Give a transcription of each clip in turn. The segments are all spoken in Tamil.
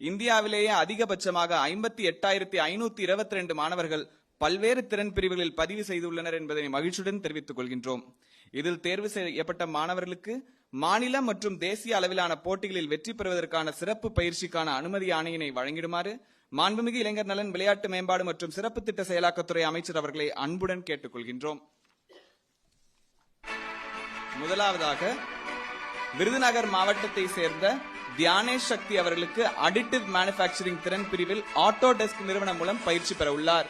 இந்தியாவிலேயே அதிகபட்சமாக ஐம்பத்தி எட்டாயிரத்தி ஐநூத்தி இருபத்தி ரெண்டு மாணவர்கள் பல்வேறு திறன் பிரிவுகளில் பதிவு செய்துள்ளனர் என்பதை மகிழ்ச்சியுடன் தெரிவித்துக் கொள்கின்றோம். இதில் தேர்வு செய்யப்பட்ட மாணவர்களுக்கு மாநில மற்றும் தேசிய அளவிலான போட்டிகளில் வெற்றி பெறுவதற்கான சிறப்பு பயிற்சிக்கான அனுமதி ஆணையினை வழங்கிடுமாறு மாண்புமிகு இளைஞர் நலன் விளையாட்டு மேம்பாடு மற்றும் சிறப்பு திட்ட செயலாக்கத்துறை அமைச்சர் அவர்களை அன்புடன் கேட்டுக்கொள்கின்றோம் முதலாவதாக விருதுநகர் மாவட்டத்தை சேர்ந்த தியானேஷ் சக்தி அவர்களுக்கு அடிட்டிவ் மேனுஃபேக்சரிங் திறன் பிரிவில் ஆட்டோ டெஸ்க் நிறுவனம் மூலம் பயிற்சி பெற உள்ளார்.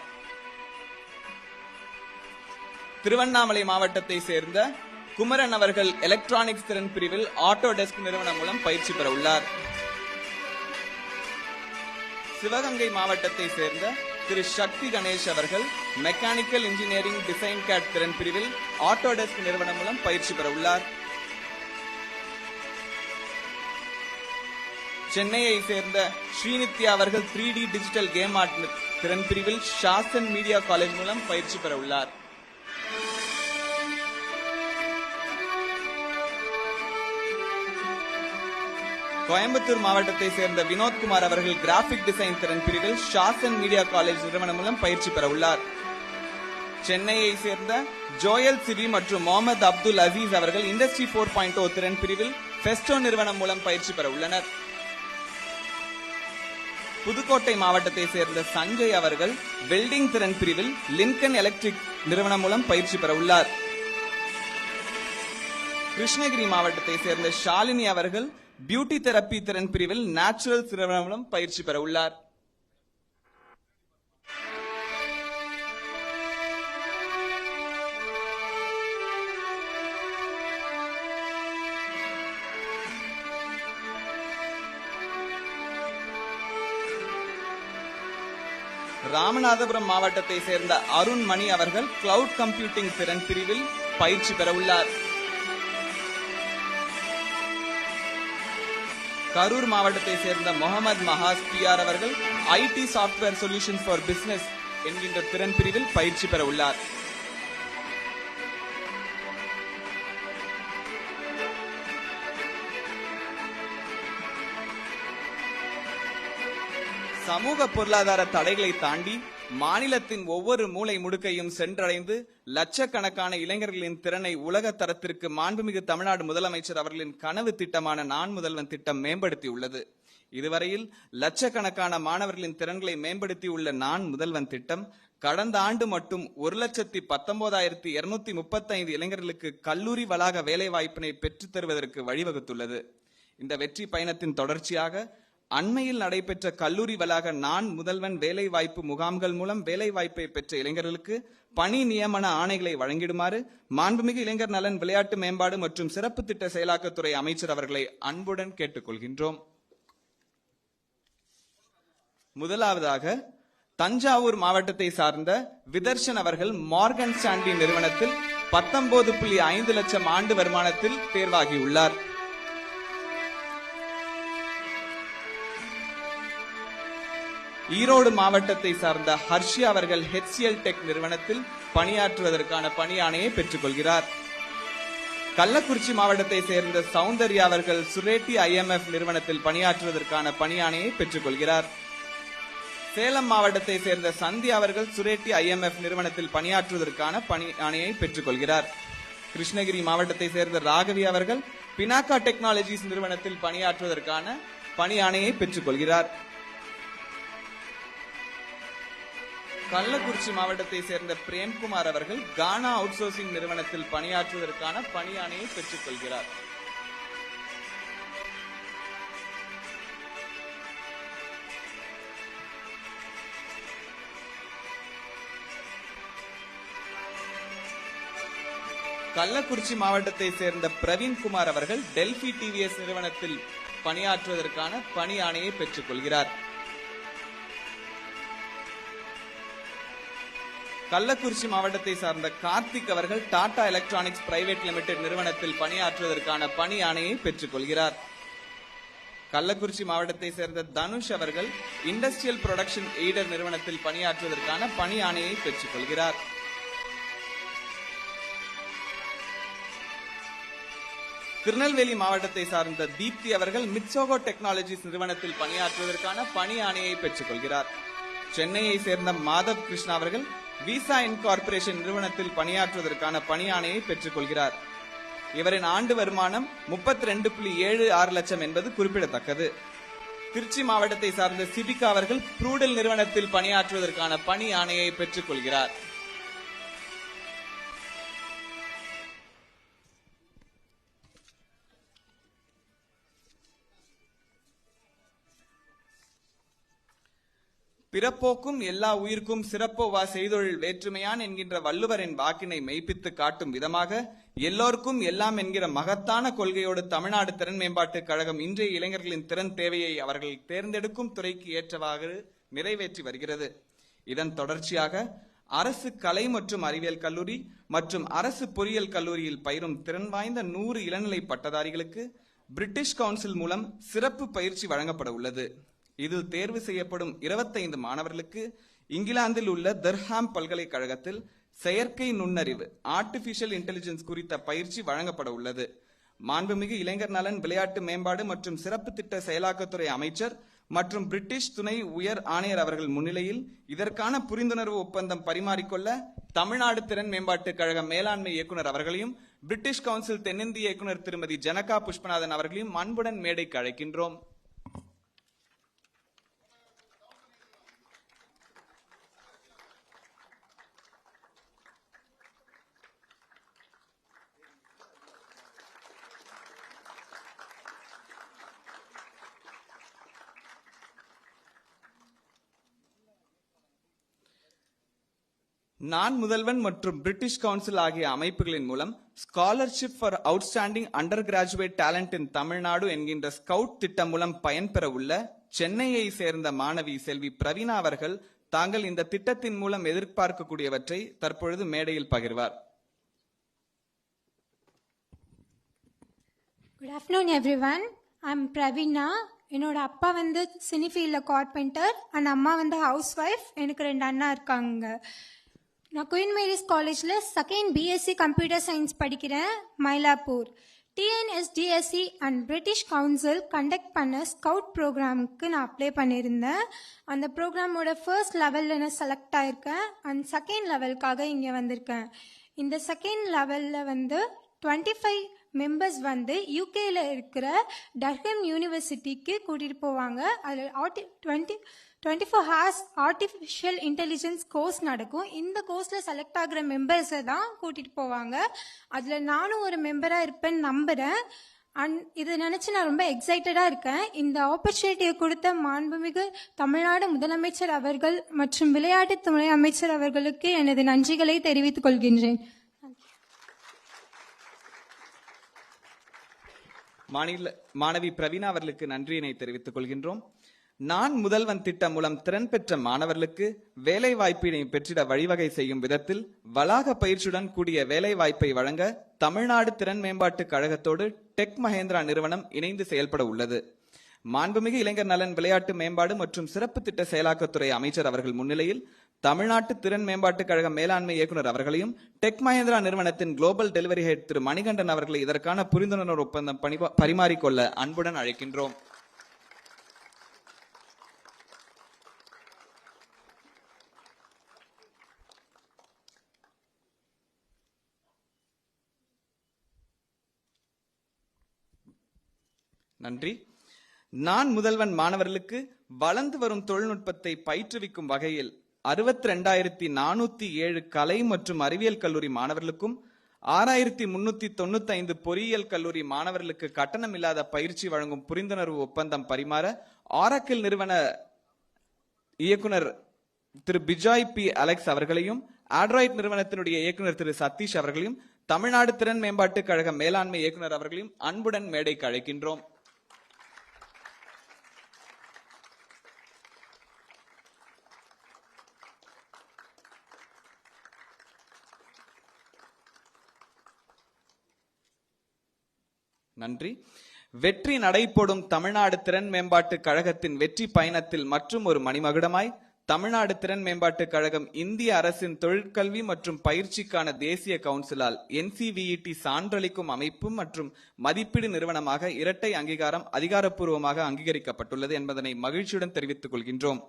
திருவண்ணாமலை மாவட்டத்தை சேர்ந்த குமரன் அவர்கள் எலக்ட்ரானிக்ஸ் திறன் பிரிவில் ஆட்டோ டெஸ்க் நிறுவனம் மூலம் பயிற்சி பெற உள்ளார். சிவகங்கை மாவட்டத்தை சேர்ந்த திரு சக்தி கணேஷ் அவர்கள் மெக்கானிக்கல் இன்ஜினியரிங் டிசைன் கேட் திறன் பிரிவில் ஆட்டோடெஸ்க் நிறுவனம் மூலம் பயிற்சி பெற உள்ளார். சென்னையை சேர்ந்த ஸ்ரீநித்யா அவர்கள் three D digital game art திறன் பிரிவில் ஷாசன் மீடியா காலேஜ் மூலம் பயிற்சி பெற உள்ளார் கோயம்புத்தூர் மாவட்டத்தை சேர்ந்த வினோத்குமார் அவர்கள் கிராபிக் டிசைன் திறன் பிரிவில் ஷாசன் மீடியா காலேஜ் நிறுவனம் மூலம் பயிற்சி பெற உள்ளார் சென்னையை சேர்ந்த ஜோயல் சிவி மற்றும் முகமது அப்துல் அசீஸ் அவர்கள் இண்டஸ்ட்ரி போர் பாயிண்ட் ஓ திறன் பிரிவில் ஃபெஸ்டோ நிறுவனம் மூலம் பயிற்சி பெற உள்ளனர் புதுக்கோட்டை மாவட்டத்தை சேர்ந்த சஞ்சய் அவர்கள் வெல்டிங் திறன் பிரிவில் லின்கன் எலக்ட்ரிக் நிறுவனம் மூலம் பயிற்சி பெற உள்ளார். கிருஷ்ணகிரி மாவட்டத்தை சேர்ந்த ஷாலினி அவர்கள் பியூட்டி தெரப்பி திறன் பிரிவில் நேச்சுரல் நிறுவனம் மூலம் பயிற்சி பெற உள்ளார். ராமநாதபுரம் மாவட்டத்தை சேர்ந்த அருண் மணி அவர்கள் கிளவுட் கம்ப்யூட்டிங் திறன் பிரிவில் பயிற்சி பெற உள்ளார் கரூர் மாவட்டத்தை சேர்ந்த முகமது மஹாஸ் பிஆர் அவர்கள் IT software solution for business என்கின்ற திறன் பிரிவில் பயிற்சி பெற உள்ளார் சமூக பொருளாதார தடைகளை தாண்டி மாநிலத்தின் ஒவ்வொரு மூலை முடுக்கையும் சென்றடைந்து லட்சக்கணக்கான இளைஞர்களின் திறனை உலக தரத்திற்கு மாண்புமிகு தமிழ்நாடு முதலமைச்சர் அவர்களின் கனவு திட்டமான நான் முதல்வன் திட்டம் மேம்படுத்தியுள்ளது. இதுவரையில் லட்சக்கணக்கான மாணவர்களின் திறன்களை மேம்படுத்தியுள்ள நான் முதல்வன் திட்டம் கடந்த ஆண்டு மட்டும் ஒரு லட்சத்தி பத்தொன்பதாயிரத்தி இருநூத்தி முப்பத்தைந்து இளைஞர்களுக்கு கல்லூரி வளாக வேலைவாய்ப்பினை பெற்றுத் தருவதற்கு வழிவகுத்துள்ளது. இந்த வெற்றி பயணத்தின் தொடர்ச்சியாக அண்மையில் நடைபெற்ற கல்லூரி வளாக நான் முதல்வன் வேலை வாய்ப்பு முகாம்கள் மூலம் வேலை வாய்ப்பை பெற்ற இளைஞர்களுக்கு பணி நியமன ஆணைகளை வழங்கிடுமாறு மாண்புமிகு இளைஞர் நலன் விளையாட்டு மேம்பாடு மற்றும் சிறப்பு திட்ட செயலாக்கத்துறை அமைச்சர் அவர்களை அன்புடன் கேட்டுக்கொள்கின்றோம். முதலாவதாக தஞ்சாவூர் மாவட்டத்தை சார்ந்த விதர்ஷன் அவர்கள் மார்கன் ஸ்டான்லி நிறுவனத்தில் பத்தொன்பது புள்ளி ஐந்து லட்சம் ஆண்டு வருமானத்தில் தேர்வாகியுள்ளார். ஈரோடு மாவட்டத்தை சார்ந்த ஹர்ஷி அவர்கள் ஹெச்சிஎல் டெக் நிறுவனத்தில் பணியாற்றுவதற்கான பணியாணையை பெற்றுக்கொள்கிறார். கள்ளக்குறிச்சி மாவட்டத்தை சேர்ந்த சௌந்தர்யா அவர்கள் சுரேட்டி ஐஎம்எஃப் நிறுவனத்தில் பணியாற்றுவதற்கான பணியாணையை பெற்றுக்கொள்கிறார். சேலம் மாவட்டத்தை சேர்ந்த சந்தி அவர்கள் சுரேட்டி ஐஎம்எஃப் நிறுவனத்தில் பணியாற்றுவதற்கான பணி ஆணையை பெற்றுக்கொள்கிறார். கிருஷ்ணகிரி மாவட்டத்தை சேர்ந்த ராகவி அவர்கள் பினாக்கா டெக்னாலஜிஸ் நிறுவனத்தில் பணியாற்றுவதற்கான பணி ஆணையை பெற்றுக் கள்ளக்குறிச்சி மாவட்டத்தை சேர்ந்த பிரேம்குமார் அவர்கள் கானா அவுட்சோர்சிங் நிறுவனத்தில் பணியாற்றுவதற்கான பணி பெற்றுக் கொள்கிறார் கள்ளக்குறிச்சி மாவட்டத்தை சேர்ந்த பிரவீன்குமார் அவர்கள் டெல்பி டிவிஎஸ் நிறுவனத்தில் பணியாற்றுவதற்கான பணி ஆணையை பெற்றுக் கொள்கிறார் கள்ளக்குறிச்சி மாவட்டத்தை சார்ந்த கார்த்திக் அவர்கள் டாடா எலக்ட்ரானிக்ஸ் பிரைவேட் லிமிடெட் நிறுவனத்தில் பணியாற்றுவதற்கான பணி ஆணையை பெற்றுக் கொள்கிறார் கள்ளக்குறிச்சி மாவட்டத்தை சேர்ந்த தனுஷ் அவர்கள் இண்டஸ்ட்ரியல் புரொடக்ஷன் எய்டர் நிறுவனத்தில் பணியாற்றுவதற்கான பணி ஆணையை பெற்றுக் கொள்கிறார் திருநெல்வேலி மாவட்டத்தை சார்ந்த தீப்தி அவர்கள் மிட்சோகோ டெக்னாலஜிஸ் நிறுவனத்தில் பணியாற்றுவதற்கான பணி ஆணையை பெற்றுக் கொள்கிறார் சென்னையை சேர்ந்த மாதவ் கிருஷ்ணா அவர்கள் விசா இன்கார்பரேஷன் நிறுவனத்தில் பணியாற்றுவதற்கான பணி பெற்றுக் கொள்கிறார் இவரின் ஆண்டு வருமானம் முப்பத்தி ரெண்டு புள்ளி ஏழு ஆறு லட்சம் என்பது குறிப்பிடத்தக்கது. திருச்சி மாவட்டத்தை சார்ந்த சிபிகா அவர்கள் ப்ரூடல் நிறுவனத்தில் பணியாற்றுவதற்கான பணி ஆணையை பெற்றுக் கொள்கிறார் பிறப்போக்கும் எல்லா உயிர்க்கும் சிறப்போவா செய்தொழில் வேற்றுமையான் என்கின்ற வள்ளுவரின் வாக்கினை மெய்ப்பித்து காட்டும் விதமாக எல்லோருக்கும் எல்லாம் என்கிற மகத்தான கொள்கையோடு தமிழ்நாடு திறன் மேம்பாட்டுக் கழகம் இன்றைய இளைஞர்களின் திறன் தேவையை அவர்கள் தேர்ந்தெடுக்கும் துறைக்கு ஏற்றவாறு நிறைவேற்றி வருகிறது. இதன் தொடர்ச்சியாக அரசு கலை மற்றும் அறிவியல் கல்லூரி மற்றும் அரசு பொறியியல் கல்லூரியில் பயிரும் திறன் வாய்ந்த நூறு இளநிலை பட்டதாரிகளுக்கு பிரிட்டிஷ் கவுன்சில் மூலம் சிறப்பு பயிற்சி வழங்கப்பட உள்ளது. இதில் தேர்வு செய்யப்படும் 25 மாணவர்களுக்கு இங்கிலாந்தில் உள்ள தர்ஹாம் பல்கலைக்கழகத்தில் செயற்கை நுண்ணறிவு ஆர்டிபிஷியல் இன்டெலிஜென்ஸ் குறித்த பயிற்சி வழங்கப்பட உள்ளது. மாண்புமிகு இளைஞர் நலன் விளையாட்டு மேம்பாடு மற்றும் சிறப்பு திட்ட செயலாக்கத்துறை அமைச்சர் மற்றும் பிரிட்டிஷ் துணை உயர் ஆணையர் அவர்கள் முன்னிலையில் இதற்கான புரிந்துணர்வு ஒப்பந்தம் பரிமாறிக்கொள்ள தமிழ்நாடு திறன் மேம்பாட்டுக் கழக மேலாண்மை இயக்குனர் அவர்களையும் பிரிட்டிஷ் கவுன்சில் தென்னிந்திய இயக்குனர் திருமதி ஜனகா புஷ்பநாதன் அவர்களையும் அன்புடன் மேடைக்கு அழைக்கின்றோம். நான் முதல்வன் மற்றும் பிரிட்டிஷ் கவுன்சில் ஆகிய அமைப்புகளின் மூலம் scholarship for outstanding undergraduate talent in Tamil Nadu என்கின்ற ஸ்கவுட் திட்டம் மூலம் பயன்பெற உள்ள சென்னையை சேர்ந்த மாணவி செல்வி பிரவீனா அவர்கள் தாங்கள் இந்த திட்டத்தின் மூலம் எதிர்பார்க்கக்கூடியவற்றை தற்பொழுது மேடையில் பகிர்வார். Good afternoon everyone I'm Praveena என்னோட அப்பா வந்து சினி ஃபீல்டில் கார்பெண்டர் அண்ட் அம்மா வந்து ஹவுஸ் ஒய்ஃப் எனக்கு ரெண்டு அண்ணா இருக்காங்க. நான் குயின் மேரிஸ் காலேஜில் second B Sc computer science படிக்கிறேன் Mylapore. TNSDSC and British council conduct பண்ண ஸ்கவுட் ப்ரோக்ராமுக்கு நான் அப்ளை பண்ணியிருந்தேன். அந்த ப்ரோக்ராமோட ஃபர்ஸ்ட் லெவலில் நான் செலக்ட் ஆயிருக்கேன். அண்ட் செகண்ட் லெவலுக்காக இங்கே வந்திருக்கேன். இந்த செகண்ட் லெவலில் வந்து டுவெண்ட்டி ஃபைவ் மெம்பர்ஸ் வந்து யூகேயில் இருக்கிற டர்ஹம் யூனிவர்சிட்டிக்கு கூட்டிகிட்டு போவாங்க. அதில் RT twenty twenty four hours artificial intelligence course நடக்கும். இந்த கோர்ஸில் செலக்ட் ஆகிற மெம்பர்ஸை தான் கூட்டிகிட்டு போவாங்க. அதில் நானும் ஒரு மெம்பராக இருப்பேன்னு நம்புகிறேன் அண்ட் இதை நினச்சி நான் ரொம்ப எக்ஸைட்டடாக இருக்கேன். இந்த ஆப்பர்ச்சுனிட்டியை கொடுத்த மாண்புமிகு தமிழ்நாடு முதலமைச்சர் அவர்கள் மற்றும் விளையாட்டு துணை அமைச்சர் அவர்களுக்கு எனது நன்றிகளை தெரிவித்துக் கொள்கின்றேன். மாநில மாணவி பிரவீனா அவர்களுக்கு நன்றியினை தெரிவித்துக் கொள்கின்றோம். நான் முதல்வன் திட்டம் மூலம் திறன் பெற்ற மாணவர்களுக்கு வேலை வாய்ப்பினை பெற்றிட வழிவகை செய்யும் விதத்தில் வளாக பயிற்சியுடன் கூடிய வேலை வாய்ப்பை வழங்க தமிழ்நாடு திறன் மேம்பாட்டு கழகத்தோடு டெக் மகேந்திரா நிறுவனம் இணைந்து செயல்பட உள்ளது. மாண்புமிகு இளைஞர் நலன் விளையாட்டு மேம்பாடு மற்றும் சிறப்பு திட்ட செயலாக்கத்துறை அமைச்சர் அவர்கள் முன்னிலையில் தமிழ்நாட்டு திறன் மேம்பாட்டுக் கழக மேலாண்மை இயக்குநர் அவர்களையும் டெக் மஹேந்திரா நிறுவனத்தின் global delivery head Thiru Manikandan அவர்களை இதற்கான புரிந்துணர்வு ஒப்பந்தம் பரிமாறிக்கொள்ள அன்புடன் அழைக்கின்றோம். நன்றி. நான் முதல்வன் மாணவர்களுக்கு வளர்ந்து வரும் தொழில்நுட்பத்தை பயிற்றுவிக்கும் வகையில் அறுபத்தி ரெண்டாயிரத்தி நானூத்தி ஏழு கலை மற்றும் அறிவியல் கல்லூரி மாணவர்களுக்கும் ஆறாயிரத்தி முன்னூத்தி தொண்ணூத்தி ஐந்து பொறியியல் கல்லூரி மாணவர்களுக்கு கட்டணம் இல்லாத பயிற்சி வழங்கும் புரிந்துணர்வு ஒப்பந்தம் பரிமாற ஆரக்கிள் நிறுவன இயக்குனர் திரு பிஜாய் பி அலெக்ஸ் அவர்களையும் ஆண்ட்ராய்ட் நிறுவனத்தினுடைய இயக்குனர் திரு சதீஷ் அவர்களையும் தமிழ்நாடு திறன் மேம்பாட்டுக் கழக மேலாண்மை இயக்குனர் அவர்களையும் அன்புடன் மேடைக்கு அழைக்கின்றோம். நன்றி. வெற்றி நடைபெறும் தமிழ்நாடு திறன் மேம்பாட்டு கழகத்தின் வெற்றி பயணத்தில் மற்றும் ஒரு மணிமகுடமாய் தமிழ்நாடு திறன் மேம்பாட்டு கழகம் இந்திய அரசின் தொழிற்கல்வி மற்றும் பயிற்சிக்கான தேசிய கவுன்சிலால் என்சிவிஇடி சான்றளிக்கும் அமைப்பு மற்றும் மதிப்பீடு நிறுவனமாக இரட்டை அங்கீகாரம் அதிகாரப்பூர்வமாக அங்கீகரிக்கப்பட்டுள்ளது என்பதனை மகிழ்ச்சியுடன் தெரிவித்துக் கொள்கின்றோம்.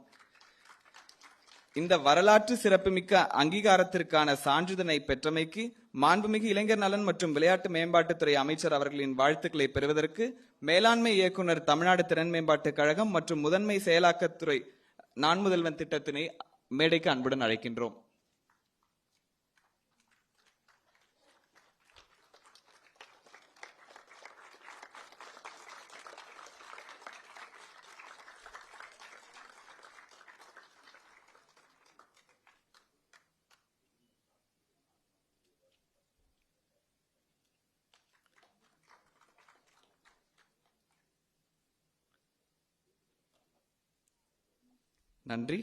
இந்த வரலாற்று சிறப்புமிக்க அங்கீகாரத்திற்கான சான்றிதழை பெற்றமைக்கு மாண்புமிகு இளைஞர் நலன் மற்றும் விளையாட்டு மேம்பாட்டுத்துறை அமைச்சர் அவர்களின் வாழ்த்துக்களை பெறுவதற்கு மேலாண்மை இயக்குனர் தமிழ்நாடு திறன் மேம்பாட்டுக் கழகம் மற்றும் முதன்மை செயலாக்கத்துறை நான் முதல்வன் திட்டத்தினை மேடைக்கு அன்புடன் அழைக்கின்றோம். நன்றி.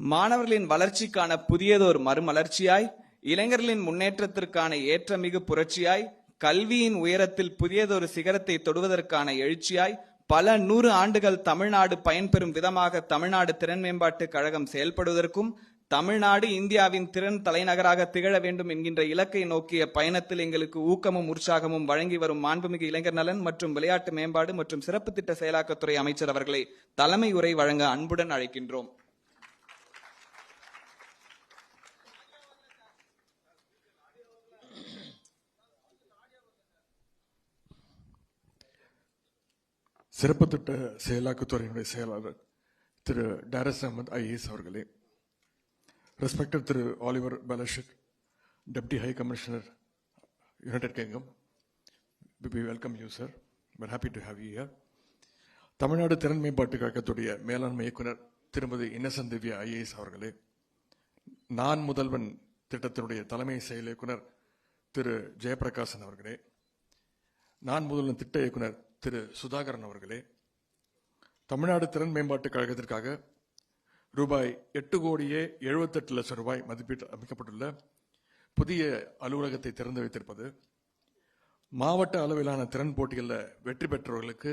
மாணவர்களின் வளர்ச்சிக்கான புதியதோர் மறுமலர்ச்சியாய் இளைஞர்களின் முன்னேற்றத்திற்கான ஏற்றமிகு புரட்சியாய் கல்வியின் உயரத்தில் புதியதொரு சிகரத்தை தொடுவதற்கான எழுச்சியாய் பல நூறு ஆண்டுகள் தமிழ்நாடு பயன்பெறும் விதமாக தமிழ்நாடு திறன் மேம்பாட்டுக் கழகம் செயல்படுவதற்கும் தமிழ்நாடு இந்தியாவின் திறன் தலைநகராக திகழ வேண்டும் என்கின்ற இலக்கை நோக்கிய பயணத்தில் எங்களுக்கு ஊக்கமும் உற்சாகமும் வழங்கி வரும் மாண்புமிகு இளைஞர் நலன் மற்றும் விளையாட்டு மேம்பாடு மற்றும் சிறப்பு திட்ட செயலாக்கத்துறை அமைச்சர் அவர்களை தலைமை உரை வழங்க அன்புடன் அழைக்கின்றோம். சிறப்பு திட்ட செயலாக்கத்துறையினுடைய செயலாளர் திரு டாரஸ் அகமது ஐஏஎஸ் அவர்களே respected Thiru Oliver Ballhatchet deputy high commissioner United Kingdom we welcome you sir very happy to have you here Tamil Nadu திறன் மேம்பாட்டு கழகத்துடைய மேலாண்மை இயக்குனர் திருமதி இன்னசன் திவ்யா ஐஏஎஸ் அவர்களே நான் முதல்வன் திட்டத்தினுடைய தலைமை செயல் இயக்குனர் திரு ஜெயபிரகாசன் அவர்களே நான் முதல்வன் திட்ட இயக்குனர் திரு சுதாகரன் அவர்களே தமிழ்நாடு திறன் மேம்பாட்டு கழகத்திற்காக ரூபாய் எட்டு கோடியே எழுபத்தெட்டு லட்சம் ரூபாய் மதிப்பீட்டு அமைக்கப்பட்டுள்ள புதிய அலுவலகத்தை திறந்து வைத்திருப்பது மாவட்ட அளவிலான திறன் போட்டிகளில் வெற்றி பெற்றவர்களுக்கு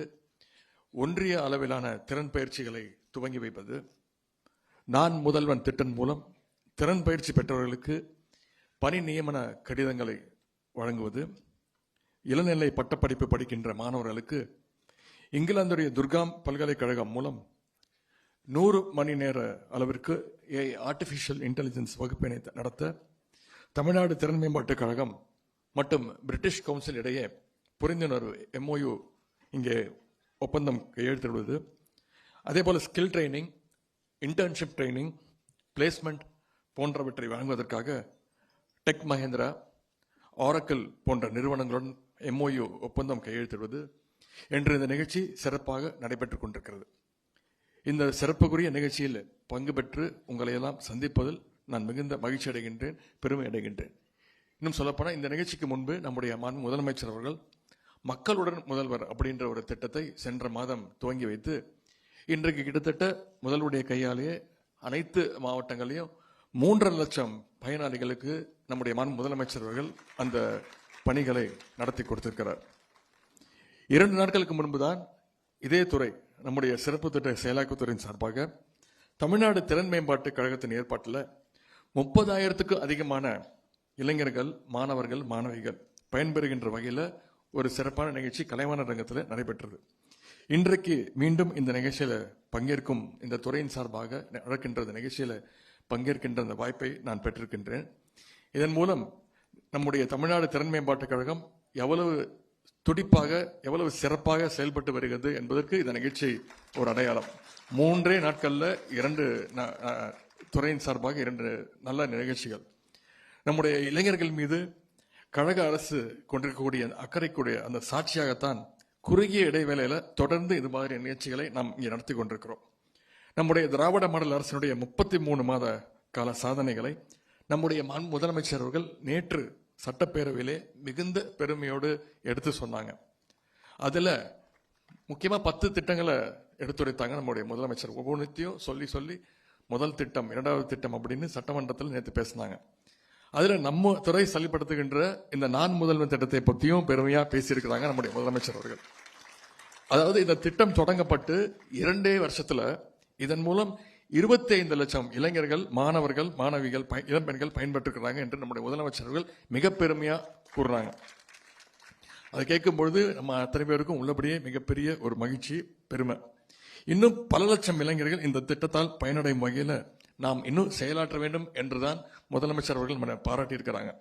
ஒன்றிய அளவிலான திறன் பயிற்சிகளை துவங்கி வைப்பது நான் முதல்வன் திட்டம் மூலம் திறன் பயிற்சி பெற்றவர்களுக்கு பணி நியமன கடிதங்களை வழங்குவது இளநிலை பட்டப்படிப்பு படிக்கின்ற மாணவர்களுக்கு இங்கிலாந்துடைய துர்காம் பல்கலைக்கழகம் மூலம் நூறு மணி நேர அளவிற்கு ஏ ஆர்டிஃபிஷியல் இன்டெலிஜென்ஸ் வகுப்பினை நடத்த தமிழ்நாடு திறன் மேம்பாட்டுக் கழகம் மற்றும் பிரிட்டிஷ் கவுன்சில் இடையே புரிந்துணர்வு எம்ஓயு இங்கே ஒப்பந்தம் கையெழுத்திடுவது. அதே போல் skill training internship training placement போன்றவற்றை வழங்குவதற்காக டெக் மஹேந்திரா ஆரக்கிள் போன்ற நிறுவனங்களுடன் எம்ஓயு ஒப்பந்தம் கையெழுத்திடுவது என்று இந்த நிகழ்ச்சி சிறப்பாக நடைபெற்றுக் கொண்டிருக்கிறது. இந்த சிறப்புக்குரிய நிகழ்ச்சியில் பங்கு பெற்று உங்களையெல்லாம் சந்திப்பதில் நான் மிகுந்த மகிழ்ச்சி அடைகின்றேன் பெருமை அடைகின்றேன். இன்னும் சொல்லப்போனால் இந்த நிகழ்ச்சிக்கு முன்பு நம்முடைய மாண்பு முதலமைச்சர் அவர்கள் மக்களுடன் முதல்வர் அப்படின்ற ஒரு திட்டத்தை சென்ற மாதம் துவங்கி வைத்து இன்றைக்கு கிட்டத்தட்ட முதல்வருடைய கையாலேயே அனைத்து மாவட்டங்களையும் மூன்றரை லட்சம் பயனாளிகளுக்கு நம்முடைய மாண்பு முதலமைச்சர் அவர்கள் அந்த பணிகளை நடத்தி கொடுத்திருக்கிறார். இரண்டு நாட்களுக்கு முன்புதான் இதே துறை நம்முடைய சிறப்பு திட்ட செயலாக்கத்துறையின் சார்பாக தமிழ்நாடு திறன் மேம்பாட்டு கழகத்தின் ஏற்பாட்டில் முப்பதாயிரத்துக்கு அதிகமான இளைஞர்கள் மாணவர்கள் மாணவிகள் பயன்பெறுகின்ற வகையில் ஒரு சிறப்பான நிகழ்ச்சி கலைவாணர் ரங்கத்தில் நடைபெற்றது. இன்றைக்கு மீண்டும் இந்த நிகழ்ச்சியில் பங்கேற்கும் இந்த துறையின் சார்பாக நடக்கின்ற இந்த நிகழ்ச்சியில் பங்கேற்கின்ற அந்த வாய்ப்பை நான் பெற்றிருக்கின்றேன். இதன் மூலம் நம்முடைய தமிழ்நாடு திறன் மேம்பாட்டுக் கழகம் எவ்வளவு துடிப்பாக எவ்வளவு சிறப்பாக செயல்பட்டு வருகிறது என்பதற்கு இந்த நிகழ்ச்சி ஒரு அடையாளம். மூன்றே நாட்களில் இரண்டு துறையின் சார்பாக இரண்டு நல்ல நிகழ்ச்சிகள். நம்முடைய இளைஞர்கள் மீது கழக அரசு கொண்டிருக்கக்கூடிய அக்கறைக்குடைய அந்த சாட்சியாகத்தான் குறுகிய இடைவேளையில் தொடர்ந்து இது மாதிரி நிகழ்ச்சிகளை நாம் இங்கே நடத்தி கொண்டிருக்கிறோம். நம்முடைய திராவிட மாடல் அரசினுடைய முப்பத்தி மூணு மாத கால சாதனைகளை நம்முடைய முதலமைச்சர் அவர்கள் நேற்று சட்டப்பேரவையிலே மிகுந்த பெருமையோடு எடுத்து சொன்னாங்க. அதில் முக்கியமாக பத்து திட்டங்களை எடுத்துரைத்தாங்க நம்முடைய முதலமைச்சர். ஒவ்வொன்றத்தையும் சொல்லி சொல்லி முதல் திட்டம் இரண்டாவது திட்டம் அப்படின்னு சட்டமன்றத்தில் நேற்று பேசினாங்க. அதில் நம்ம துறை சளிப்படுத்துகின்ற இந்த நான் முதல்வன் திட்டத்தை பற்றியும் பெருமையாக பேசியிருக்கிறாங்க நம்முடைய முதலமைச்சர் அவர்கள். அதாவது இந்த திட்டம் தொடங்கப்பட்டு இரண்டே வருஷத்தில் இதன் மூலம் இருபத்தி லட்சம் இளைஞர்கள் மாணவர்கள் மாணவிகள் இளம்பெண்கள் பயன்பெற்றுக்கிறாங்க என்று நம்முடைய முதலமைச்சர்கள் மிக பெருமையாக கூறுறாங்க. அதை கேட்கும் பொழுது நம்ம அத்தனை பேருக்கும் உள்ளபடியே மிகப்பெரிய ஒரு மகிழ்ச்சி பெருமை. இன்னும் பல லட்சம் இளைஞர்கள் இந்த திட்டத்தால் பயனடையும் வகையில் நாம் இன்னும் செயலாற்ற வேண்டும் என்றுதான் முதலமைச்சர் அவர்கள் நம்ம பாராட்டியிருக்கிறாங்க.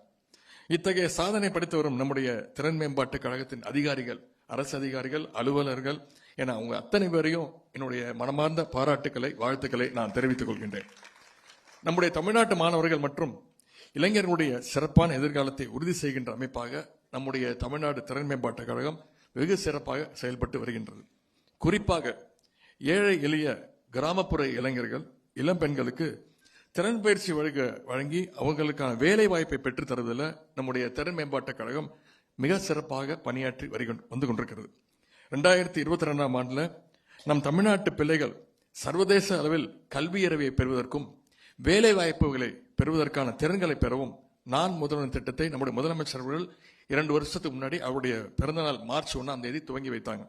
இத்தகைய சாதனை படைத்து வரும் நம்முடைய திறன் மேம்பாட்டு கழகத்தின் அதிகாரிகள் அரசு அதிகாரிகள் அலுவலர்கள் ஏன்னா அவங்க அத்தனை பேரையும் என்னுடைய மனமார்ந்த பாராட்டுக்களை வாழ்த்துக்களை நான் தெரிவித்துக் கொள்கின்றேன். நம்முடைய தமிழ்நாட்டு மாணவர்கள் மற்றும் இளைஞர்களுடைய சிறப்பான எதிர்காலத்தை உறுதி செய்கின்ற அமைப்பாக நம்முடைய தமிழ்நாடு திறன் மேம்பாட்டு கழகம் வெகு சிறப்பாக செயல்பட்டு வருகின்றது. குறிப்பாக ஏழை எளிய கிராமப்புற இளைஞர்கள் இளம் பெண்களுக்கு திறன் பயிற்சி வழங்க வழங்கி அவங்களுக்கான வேலை வாய்ப்பை பெற்றுத் தருவதில் நம்முடைய திறன் மேம்பாட்டுக் கழகம் மிக சிறப்பாக பணியாற்றி வருகின்ற வந்து கொண்டிருக்கிறது. ரெண்டாயிரத்தி இருபத்தி ரெண்டாம் ஆண்டில் நம் தமிழ்நாட்டு பிள்ளைகள் சர்வதேச அளவில் கல்வியறிவை பெறுவதற்கும் வேலை வாய்ப்புகளை பெறுவதற்கான திறன்களை பெறவும் நான் முதல்வன் திட்டத்தை நம்முடைய முதலமைச்சர் அவர்கள் இரண்டு வருஷத்துக்கு முன்னாடி அவருடைய பிறந்தநாள் மார்ச் ஒன்றாம் தேதி துவங்கி வைத்தாங்க.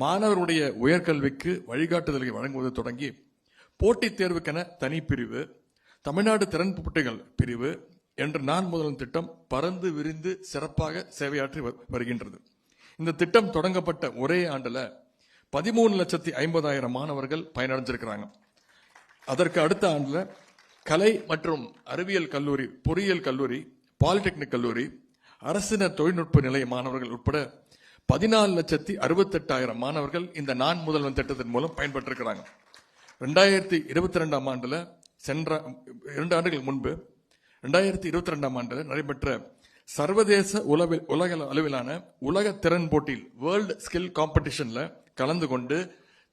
மாணவருடைய உயர்கல்விக்கு வழிகாட்டுதல்களை வழங்குவது தொடங்கி போட்டித் தேர்வுக்கென தனி பிரிவு தமிழ்நாடு திறன் போட்டிகள் பிரிவு என்ற நான் முதலும் திட்டம் பறந்து விரிந்து சிறப்பாக சேவையாற்றி வ- வருகின்றது. இந்த திட்டம் தொடங்கப்பட்ட ஒரே ஆண்டுல பதிமூணு லட்சத்தி ஐம்பதாயிரம் மாணவர்கள் பயனடைஞ்சிருக்கிறாங்க. அதற்கு அடுத்த ஆண்டுல கலை மற்றும் அறிவியல் கல்லூரி பொறியியல் கல்லூரி பாலிடெக்னிக் கல்லூரி அரசின தொழில்நுட்ப நிலைய மாணவர்கள் உட்பட பதினாலு லட்சத்தி அறுபத்தெட்டாயிரம் மாணவர்கள் இந்த நான் முதல்வன் திட்டத்தின் மூலம் பயன்பெற்றிருக்கிறாங்க. ரெண்டாயிரத்தி இருபத்தி ரெண்டாம் ஆண்டுல சென்ற இரண்டு ஆண்டுகள் முன்பு ரெண்டாயிரத்தி இருபத்தி ரெண்டாம் ஆண்டில் நடைபெற்ற சர்வதேச உலக உலக அளவிலான உலக திறன் போட்டியில் வேர்ல்டு ஸ்கில் காம்படிஷன்ல கலந்து கொண்டு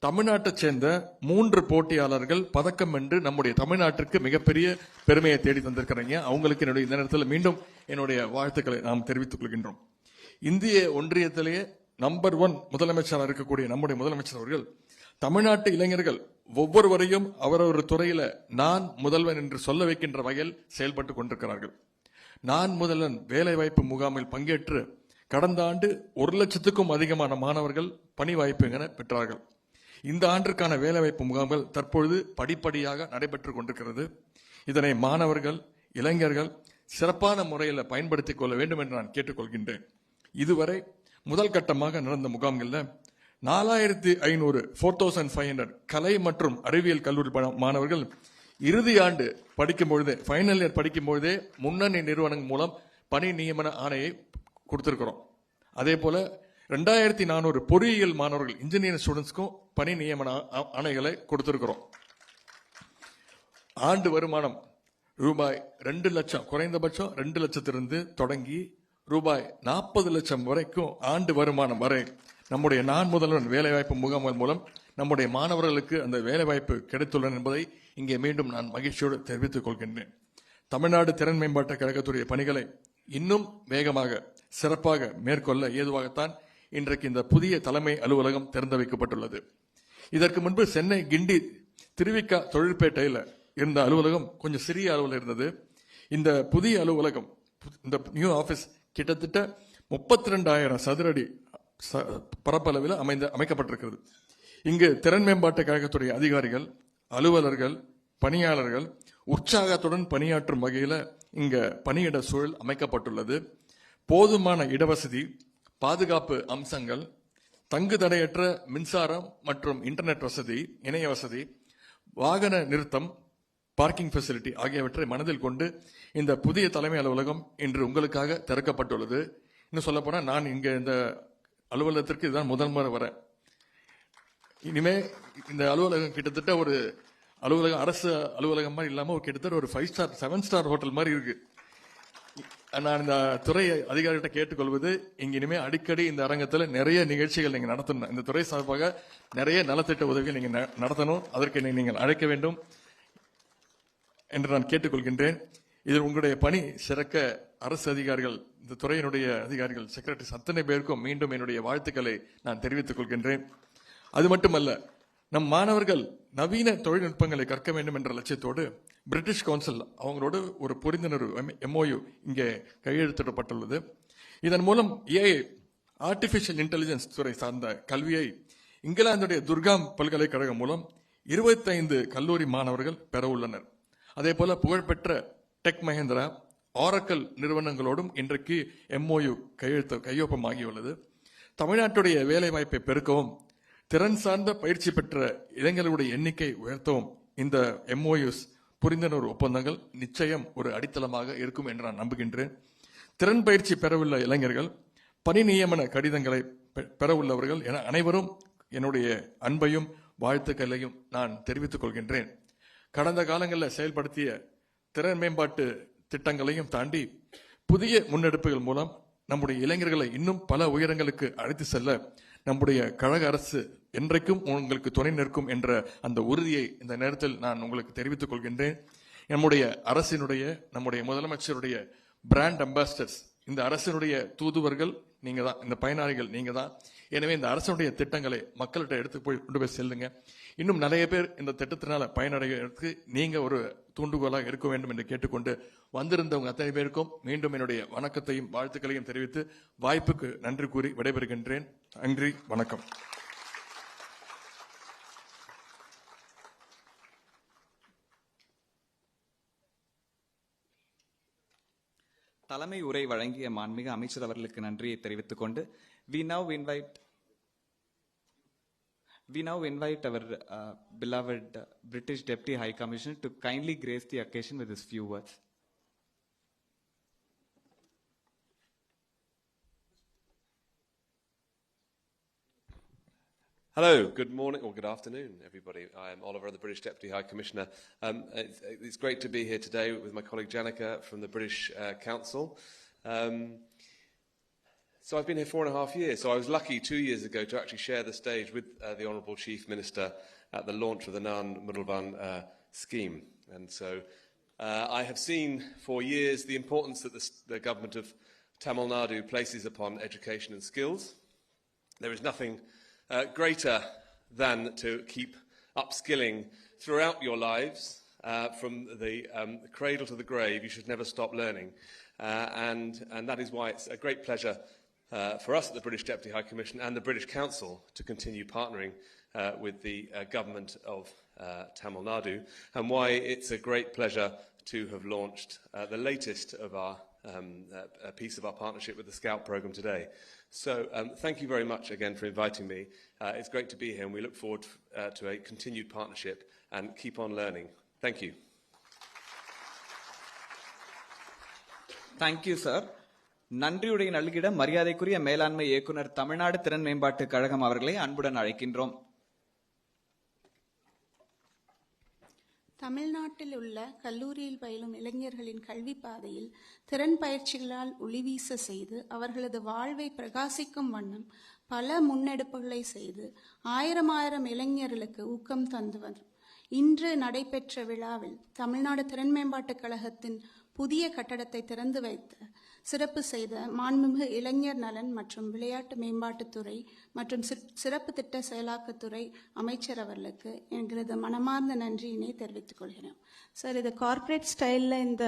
தமிழ்நாட்டைச் சேர்ந்த மூன்று போட்டியாளர்கள் பதக்கம் வென்று நம்முடைய தமிழ்நாட்டிற்கு மிகப்பெரிய பெருமையை தேடி தந்திருக்கிறீங்க. அவங்களுக்கு என்னுடைய இந்த நேரத்தில் மீண்டும் என்னுடைய வாழ்த்துக்களை நாம் தெரிவித்துக் கொள்கின்றோம். இந்திய ஒன்றியத்திலேயே நம்பர் ஒன் முதலமைச்சராக இருக்கக்கூடிய நம்முடைய முதலமைச்சர் அவர்கள் தமிழ்நாட்டு இளைஞர்கள் ஒவ்வொருவரையும் அவரவர் துறையில நான் முதல்வன் என்று சொல்ல வைக்கின்ற வகையில் செயல்பட்டு கொண்டிருக்கிறார்கள். நான் முதல்வன் வேலைவாய்ப்பு முகாமில் பங்கேற்று கடந்த ஆண்டு ஒரு லட்சத்துக்கும் அதிகமான மாணவர்கள் பணி வாய்ப்பு என பெற்றார்கள். இந்த ஆண்டிற்கான வேலைவாய்ப்பு முகாம்கள் தற்பொழுது படிப்படியாக நடைபெற்றுக் கொண்டிருக்கிறது. இதனை மாணவர்கள் இளைஞர்கள் சிறப்பான முறையில் பயன்படுத்திக் கொள்ள வேண்டும் என்று நான் கேட்டுக்கொள்கின்றேன். இதுவரை முதல் கட்டமாக நடந்த முகாம்களில் நாலாயிரத்தி ஐநூறு ஃபோர் தௌசண்ட் ஃபைவ் ஹண்ட்ரட் கலை மற்றும் அறிவியல் கல்லூரி மாணவர்கள் இறுதி ஆண்டு படிக்கும் பொழுதே ஃபைனல் இயர் படிக்கும் பொழுதே முன்னணி நிறுவனங்கள் மூலம் பணி நியமன ஆணையை கொடுத்துருக்குறோம். அதே போல் ரெண்டாயிரத்தி நானூறு பொறியியல் மாணவர்கள் இன்ஜினியரிங் ஸ்டூடெண்ட்ஸ்க்கும் பணி நியமன ஆ- ஆணைகளை கொடுத்துருக்குறோம். ஆண்டு வருமானம் ரூபாய் ரெண்டு லட்சம் குறைந்தபட்சம் ரெண்டு லட்சத்திலிருந்து தொடங்கி ரூபாய் நாற்பது லட்சம் வரைக்கும் ஆண்டு வருமானம் வரை நம்முடைய நான் முதல்வன் வேலைவாய்ப்பு முகாம்கள் மூலம் நம்முடைய மாணவர்களுக்கு அந்த வேலைவாய்ப்பு கிடைத்துள்ளன என்பதை இங்கே மீண்டும் நான் மகிழ்ச்சியோடு தெரிவித்துக் கொள்கின்றேன். தமிழ்நாடு திறன் மேம்பாட்டு கழகத்துடைய பணிகளை இன்னும் வேகமாக சிறப்பாக மேற்கொள்ள ஏதுவாகத்தான் இன்றைக்கு இந்த புதிய தலைமை அலுவலகம் திறந்து வைக்கப்பட்டுள்ளது இதற்கு முன்பு சென்னை கிண்டி திருவிக்கா தொழிற்பேட்டையில் இருந்த அலுவலகம் கொஞ்சம் சிறிய அலுவலகம் இருந்தது. இந்த புதிய அலுவலகம் இந்த நியூ ஆஃபீஸ் கிட்டத்தட்ட முப்பத்தி ரெண்டாயிரம் சதுரடி ச- பரப்பளவில் அமைந்த அமைக்கப்பட்டிருக்கிறது. இங்கு திறன் மேம்பாட்டு கழகத்துடைய அதிகாரிகள் அலுவலர்கள் பணியாளர்கள் உற்சாகத்துடன் பணியாற்றும் வகையில் இங்க பணியிட சூழல் அமைக்கப்பட்டுள்ளது. போதுமான இடவசதி பாதுகாப்பு அம்சங்கள் தங்கு தடையற்ற மின்சாரம் மற்றும் இன்டர்நெட் வசதி இணைய வசதி வாகன நிறுத்தம் பார்க்கிங் ஃபெசிலிட்டி ஆகியவற்றை மனதில் கொண்டு இந்த புதிய தலைமை அலுவலகம் இன்று உங்களுக்காக திறக்கப்பட்டுள்ளது. இன்னும் சொல்லப்போனால் நான் இங்கே இந்த அலுவலகத்திற்கு இதுதான் முதல் முறை வரேன். இனிமே இந்த அலுவலகம் கிட்டத்தட்ட ஒரு அலுவலகம் அரசு அலுவலகம் மாதிரி இல்லாமல் ஒரு கிட்டத்தட்ட ஒரு five star seven star hotel மாதிரி இருக்கு. நான் இந்த துறை அதிகாரிகிட்ட கேட்டுக்கொள்வது இங்க இனிமே அடிக்கடி இந்த அரங்கத்தில் நிறைய நிகழ்ச்சிகள் நீங்க நடத்தணும். இந்த துறை சார்பாக நிறைய நலத்திட்ட உதவிகள் நீங்க ந- நடத்தணும். அதற்கு நீங்கள் அழைக்க வேண்டும் என்று நான் கேட்டுக்கொள்கின்றேன். இதில் உங்களுடைய பணி சிறக்க அரசு அதிகாரிகள் இந்த துறையினுடைய அதிகாரிகள் செக்ரட்டரி அத்தனை பேருக்கும் மீண்டும் என்னுடைய வாழ்த்துக்களை நான் தெரிவித்துக் கொள்கின்றேன். அது மட்டுமல்ல நம் மாணவர்கள் நவீன தொழில்நுட்பங்களை கற்க வேண்டும் என்ற லட்சியத்தோடு பிரிட்டிஷ் கவுன்சில் அவங்களோடு ஒரு புரிந்துணர்வு எம்ஓயு இங்கே கையெழுத்திடப்பட்டுள்ளது. இதன் மூலம் ஏஐ ஆர்டிஃபிஷியல் இன்டெலிஜென்ஸ் துறை சார்ந்த கல்வியை இங்கிலாந்துடைய துர்காம் பல்கலைக்கழகம் மூலம் இருபத்தைந்து கல்லூரி மாணவர்கள் பெற உள்ளனர். அதே போல புகழ்பெற்ற டெக் மஹேந்திரா ஆரக்கல் நிறுவனங்களோடும் இன்றைக்கு எம்ஓயு கையெழுத்து கையொப்பமாகியுள்ளது. தமிழ்நாட்டுடைய வேலைவாய்ப்பை பெருக்கவும் திறன் சார்ந்த பயிற்சி பெற்ற இளைஞர்களுடைய எண்ணிக்கை உயர்த்தவும் இந்த எம்ஓயூஸ் புரிந்துணர்வு ஒப்பந்தங்கள் நிச்சயம் ஒரு அடித்தளமாக இருக்கும் என்று நான் நம்புகின்றேன். திறன் பயிற்சி பெறவுள்ள இளைஞர்கள் பணி நியமன கடிதங்களை பெ- பெறவுள்ளவர்கள் என அனைவரும் என்னுடைய அன்பையும் வாழ்த்துக்களையும் நான் தெரிவித்துக் கொள்கின்றேன். கடந்த காலங்களில் செயல்படுத்திய திறன் மேம்பாட்டு திட்டங்களையும் தாண்டி புதிய முன்னெடுப்புகள் மூலம் நம்முடைய இளைஞர்களை இன்னும் பல உயரங்களுக்கு அழைத்து செல்ல நம்முடைய கழக அரசு என்றைக்கும் உங்களுக்கு துணை நிற்கும் என்ற அந்த உறுதியை இந்த நேரத்தில் நான் உங்களுக்கு தெரிவித்துக் கொள்கின்றேன். நம்முடைய அரசினுடைய நம்முடைய முதலமைச்சருடைய பிராண்ட் அம்பாசிடர்ஸ் இந்த அரசினுடைய தூதுவர்கள் நீங்கள் தான் இந்த பயனாளிகள் நீங்கள் தான் எனவே இந்த அரசனுடைய திட்டங்களை மக்கள்கிட்ட எடுத்து போய் கொண்டு போய் செல்லுங்க. இன்னும் நிறைய பேர் இந்த திட்டத்தினால பயனடைகிறதுக்கு நீங்க ஒரு தூண்டுகோலாக இருக்க வேண்டும் என்று கேட்டுக்கொண்டு வந்திருந்தவங்க அத்தனை பேருக்கும் மீண்டும் என்னுடைய வணக்கத்தையும் வாழ்த்துக்களையும் தெரிவித்து வாய்ப்புக்கு நன்றி கூறி விடைபெறுகின்றேன். நன்றி வணக்கம். தலைமை உரை வழங்கிய மாண்புமிகு அமைச்சர் அவர்களுக்கு நன்றியை தெரிவித்துக் கொண்டு We now invite we now invite our uh, beloved uh, British Deputy High Commissioner to kindly grace the occasion with his few words. Hello, good morning or good afternoon, everybody. I am Oliver, the British Deputy High Commissioner. Um, it's, it's, great to be here today with my colleague Janica from the British uh, Council. Um, so I've been here four and a half years. So I was lucky two years ago to actually share the stage with uh, the Honourable Chief Minister at the launch of the Nan Mudalvan uh, scheme. And so uh, I have seen for years the importance that the, the government of Tamil Nadu places upon education and skills. There is nothing uh, greater than to keep upskilling throughout your lives, uh, from the um, cradle to the grave. You should never stop learning. Uh, and, and that is why it's a great pleasure uh, for us at the British Deputy High Commission and the British Council to continue partnering uh, with the uh, government of uh, Tamil Nadu, and why it's a great pleasure to have launched uh, the latest of our um, uh, a piece of our partnership with the Scout program today. So um, thank you very much again for inviting me. it's great to be here, and we look forward to a continued partnership and keep on learning. Thank you. Thank you, sir. நன்றியுடைய நல்கிட மரியாதைக்குரிய மேலாண்மை இயக்குனர் தமிழ்நாடு திறன் மேம்பாட்டு கழகம் அவர்களை அன்புடன் அழைக்கின்றோம். தமிழ்நாட்டில் உள்ள கல்லூரியில் பயிலும் இளைஞர்களின் கல்வி பாதையில் திறன் பயிற்சிகளால் ஒளிவீச செய்து அவர்களது வாழ்வை பிரகாசிக்கும் வண்ணம் பல முன்னெடுப்புகளை செய்து ஆயிரம் ஆயிரம் இளைஞர்களுக்கு ஊக்கம் தந்து வரும் இன்று நடைபெற்ற விழாவில் தமிழ்நாடு திறன் மேம்பாட்டுக் கழகத்தின் புதிய கட்டடத்தை திறந்து வைத்த சிறப்பு செய்த மாண்புமிகு இளைஞர் நலன் மற்றும் விளையாட்டு மேம்பாட்டுத்துறை மற்றும் சிற்- சிறப்பு திட்ட செயலாக்கத்துறை அமைச்சர் அவர்களுக்கு எங்களது மனமார்ந்த நன்றியினை தெரிவித்துக் கொள்கிறேன். சார் இது கார்ப்பரேட் ஸ்டைலில் இந்த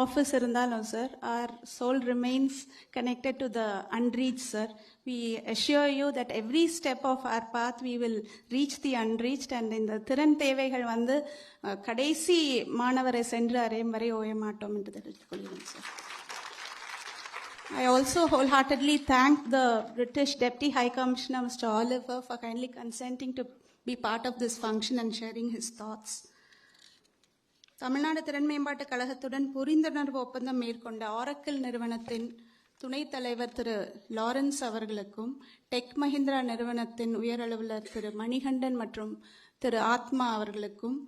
ஆஃபீஸ் இருந்தாலும் sir our soul remains connected to the unreach sir we assure you that every step of our path we will reach the unreached and இந்த திறன் தேவைகள் வந்து கடைசி மாணவரை சென்று அறையும் வரை ஓய மாட்டோம் என்று தெரிவித்துக் கொள்கிறேன் sir I also wholeheartedly thank the British Deputy High Commissioner, Mr. Oliver, for kindly consenting to be part of this function and sharing his thoughts. Tamil Nadu திறன் மேம்பாட்டு கழகத்துடன் புரிந்துணர்வு ஒப்பந்தம் மேற்கொண்ட ஆரக்கிள் நிறுவனத்தின் துணைத் தலைவர் திரு லாரன்ஸ் அவர்களுக்கும் டெக் மஹிந்திரா நிறுவனத்தின் உயர் அலுவலர் திரு மணிகண்டன் மற்றும் திரு ஆத்மா அவர்களுக்கும்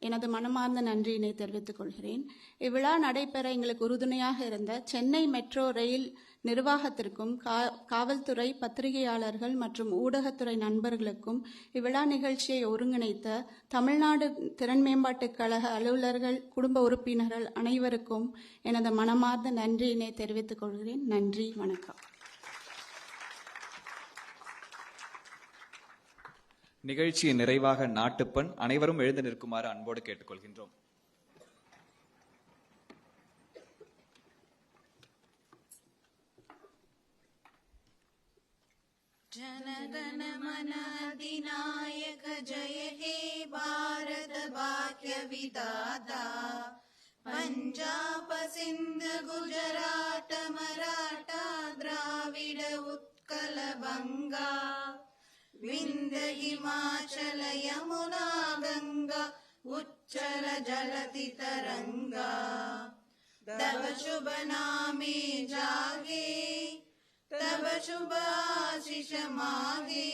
எனது மனமார்ந்த நன்றியினை தெரிவித்துக் கொள்கிறேன். இவ்விழா நடைபெற எங்களுக்கு உறுதுணையாக இருந்த சென்னை மெட்ரோ ரயில் நிர்வாகத்திற்கும் கா- காவல்துறை பத்திரிகையாளர்கள் மற்றும் ஊடகத்துறை நண்பர்களுக்கும் இவ்விழா நிகழ்ச்சியை ஒருங்கிணைத்த தமிழ்நாடு திறன் மேம்பாட்டுக் கழக அலுவலர்கள் குடும்ப உறுப்பினர்கள் அனைவருக்கும் எனது மனமார்ந்த நன்றியினை தெரிவித்துக் கொள்கிறேன். நன்றி வணக்கம். நிகழ்ச்சியின் நிறைவாக நாட்டுப்பண் அனைவரும் எழுந்து நிற்குமாறு அன்போடு கேட்டுக்கொள்கின்றோம் जनगण मन अधिनायक जय हे भाग्यविदाता पञ्जाब सिन्ध गुजराट मराठा द्राविड उत्कल बङ्गा विन्द हिमाचल यमुना गङ्गा उच्चल जलति तरङ्गा तव शुभ नामे जागे तव शुभ आशिष मागे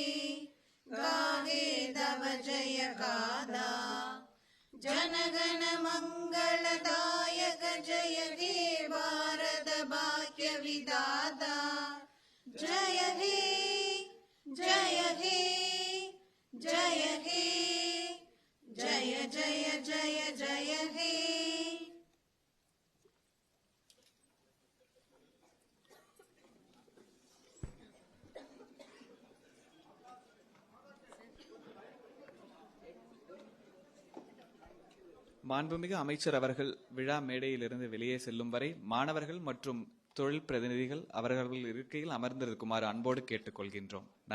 गाहे तव जय गादा जनगण मङ्गलदायक जय हे भारत भाग्य विदाता जय हे जय மாண்புமிகு அமைச்சர் அவர்கள் விழா மேடையிலிருந்து வெளியே செல்லும் வரை மாணவர்கள் மற்றும் தொழில் பிரதிநிதிகள் அவர்கள் இருக்கையில் அமர்ந்திருக்குமாறு அன்போடு கேட்டுக்கொள்கின்றோம். நன்றி.